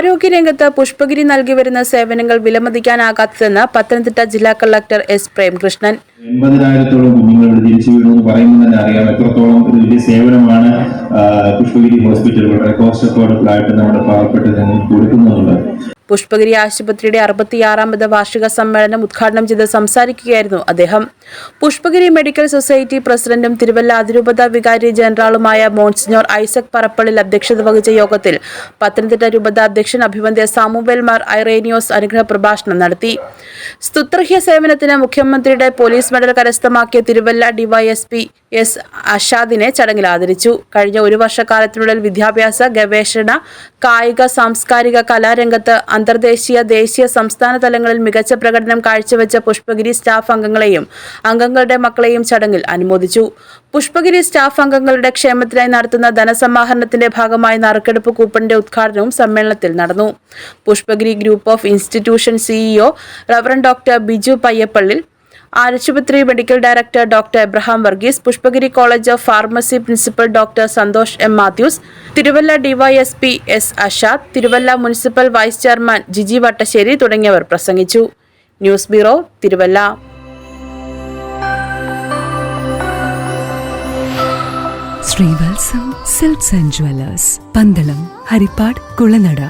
ആരോഗ്യരംഗത്ത് പുഷ്പഗിരി നൽകി വരുന്ന സേവനങ്ങൾ വിലമതിക്കാനാകാത്തതെന്ന് പത്തനംതിട്ട ജില്ലാ കളക്ടർ എസ് പ്രേംകൃഷ്ണൻ. എൺപതിനായിരത്തോളം കുഞ്ഞുങ്ങൾ ഇവിടെ വീണു എന്ന് പറയുമ്പോൾ തന്നെ അറിയാം എത്രത്തോളം ഒരു വലിയ സേവനമാണ് പുഷ്പഗിരി ഹോസ്പിറ്റൽ വളരെ കോസ്റ്റ് അഫോർഡബിൾ ആയിട്ട് നമ്മുടെ പാവപ്പെട്ട ജനങ്ങൾ കൊടുക്കുന്നുണ്ട് പുഷ്പഗിരി ആശുപത്രിയുടെ അറുപത്തിയാറാമത് വാർഷിക സമ്മേളനം ഉദ്ഘാടനം ചെയ്ത് സംസാരിക്കുകയായിരുന്നു അദ്ദേഹം. പുഷ്പഗിരി മെഡിക്കൽ സൊസൈറ്റി പ്രസിഡന്റും തിരുവല്ല അതിരൂപത വികാരി ജനറാളുമായ മോൺസിനോർ ഐസക് പറപ്പള്ളിൽ അധ്യക്ഷത വഹിച്ച യോഗത്തിൽ പത്തനംതിട്ട രൂപത അധ്യക്ഷൻ അഭിമന്ത്യ സാമുവേൽമാർ ഐറേനിയോസ് അനുഗ്രഹ പ്രഭാഷണം നടത്തി. സ്തുത്രഹ്യ സേവനത്തിന് മുഖ്യമന്ത്രിയുടെ പോലീസ് മെഡൽ കരസ്ഥമാക്കിയ തിരുവല്ല ഡിവൈഎസ്പി എസ് അഷാദിനെ ചടങ്ങിൽ ആദരിച്ചു. കഴിഞ്ഞ ഒരു വർഷക്കാലത്തിനുള്ളിൽ വിദ്യാഭ്യാസ ഗവേഷണ കായിക സാംസ്കാരിക കലാരംഗത്ത് അന്തർദേശീയ ദേശീയ സംസ്ഥാന തലങ്ങളിൽ മികച്ച പ്രകടനം കാഴ്ചവെച്ച പുഷ്പഗിരി സ്റ്റാഫ് അംഗങ്ങളെയും അംഗങ്ങളുടെ മക്കളെയും ചടങ്ങിൽ അനുമോദിച്ചു. പുഷ്പഗിരി സ്റ്റാഫ് അംഗങ്ങളുടെ ക്ഷേമത്തിനായി നടത്തുന്ന ധനസമാഹരണത്തിന്റെ ഭാഗമായി നറുക്കെടുപ്പ് കൂപ്പണിന്റെ ഉദ്ഘാടനവും സമ്മേളനത്തിൽ നടന്നു. Pushpagiri group of institution CEO reverend doctor Biju Payyappallil ആശുപത്രി medical director doctor Abraham Varghese Pushpagiri college of pharmacy principal doctor Santhosh M Mathews Thiruvalla DYSP S Ashad Thiruvalla municipal vice chairman Jiji Vattasseri തുടങ്ങിയവർ പ്രസംഗിച്ചു. News bureau Thiruvalla. Sreevalsam silks and jewellers Pandalam Harippad Kulanada.